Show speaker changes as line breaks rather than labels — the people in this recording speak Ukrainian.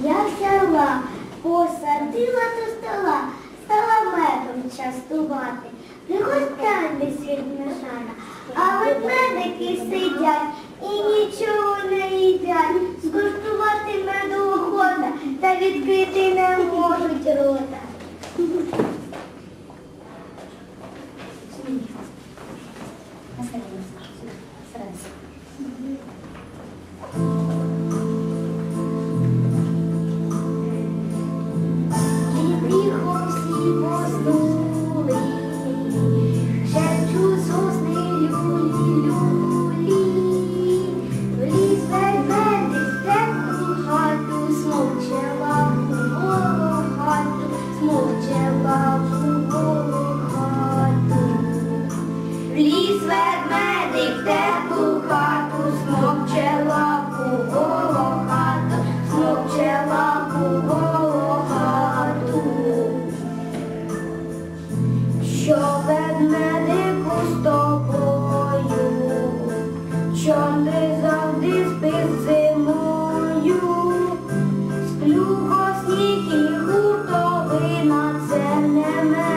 Я взяла, посадила до стола, стала медом частувати. Пригостяний світ мешана, а ведмедики сидять і нічого не їдять. Скуштувати меду охота, та відкрити не можуть рота. І Вліз ведмедик в теплу хату, смовче лапу хату, смовче лапу хату. Що ведмедику з тобою, чом ти завжди спиш зимою, сплюко сніг і хуртовина, це не меди,